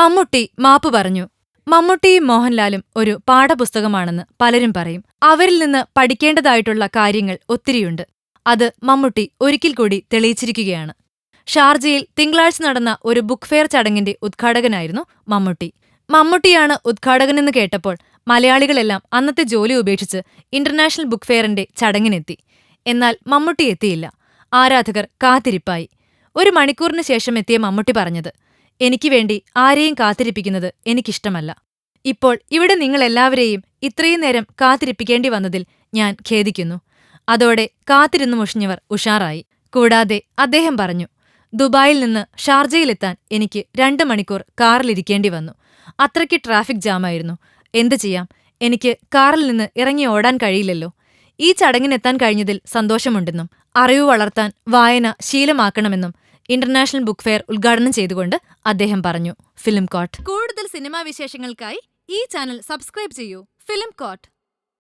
മമ്മൂട്ടി മാപ്പ് പറഞ്ഞു. മമ്മൂട്ടിയും മോഹൻലാലും ഒരു പാഠപുസ്തകമാണെന്ന് പലരും പറയും. അവരിൽ നിന്ന് പഠിക്കേണ്ടതായിട്ടുള്ള കാര്യങ്ങൾ ഒത്തിരിയുണ്ട്. അത് മമ്മൂട്ടി ഒരിക്കൽ കൂടി തെളിയിച്ചിരിക്കുകയാണ്. ഷാർജയിൽ തിങ്കളാഴ്ച നടന്ന ഒരു ബുക്ക് ഫെയർ ചടങ്ങിന്റെ ഉദ്ഘാടകനായിരുന്നു മമ്മൂട്ടി. മമ്മൂട്ടിയാണ് ഉദ്ഘാടകനെന്ന് കേട്ടപ്പോൾ മലയാളികളെല്ലാം അന്നത്തെ ജോലി ഉപേക്ഷിച്ച് ഇന്റർനാഷണൽ ബുക്ക് ഫെയറിന്റെ ചടങ്ങിനെത്തി. എന്നാൽ മമ്മൂട്ടി എത്തിയില്ല. ആരാധകർ കാത്തിരിപ്പായി. ഒരു മണിക്കൂറിന് ശേഷം എത്തിയ മമ്മൂട്ടി പറഞ്ഞത് എനിക്ക് വേണ്ടി ആരെയും കാത്തിരിപ്പിക്കുന്നത് എനിക്കിഷ്ടമല്ല. ഇപ്പോൾ ഇവിടെ നിങ്ങളെല്ലാവരെയും ഇത്രയും നേരം കാത്തിരിപ്പിക്കേണ്ടി വന്നതിൽ ഞാൻ ഖേദിക്കുന്നു. അതോടെ കാത്തിരുന്നു മുഷിഞ്ഞവർ ഉഷാറായി. കൂടാതെ അദ്ദേഹം പറഞ്ഞു ദുബായിൽ നിന്ന് ഷാർജയിലെത്താൻ എനിക്ക് രണ്ട് മണിക്കൂർ കാറിലിരിക്കേണ്ടി വന്നു. അത്രയ്ക്ക് ട്രാഫിക് ജാമായിരുന്നു. എന്തു ചെയ്യാം? എനിക്ക് കാറിൽ നിന്ന് ഇറങ്ങി ഓടാൻ കഴിയില്ലല്ലോ. ഈ ചടങ്ങിനെത്താൻ കഴിഞ്ഞതിൽ സന്തോഷമുണ്ടെന്നും അറിവ് വളർത്താൻ വായന ശീലമാക്കണമെന്നും ഇന്റർനാഷണൽ ബുക്ക് ഫെയർ ഉദ്ഘാടനം ചെയ്തുകൊണ്ട് അദ്ദേഹം പറഞ്ഞു. Film court. കൂടുതൽ സിനിമാ വിശേഷങ്ങൾക്കായി ഈ ചാനൽ സബ്സ്ക്രൈബ് ചെയ്യൂ. Film coat.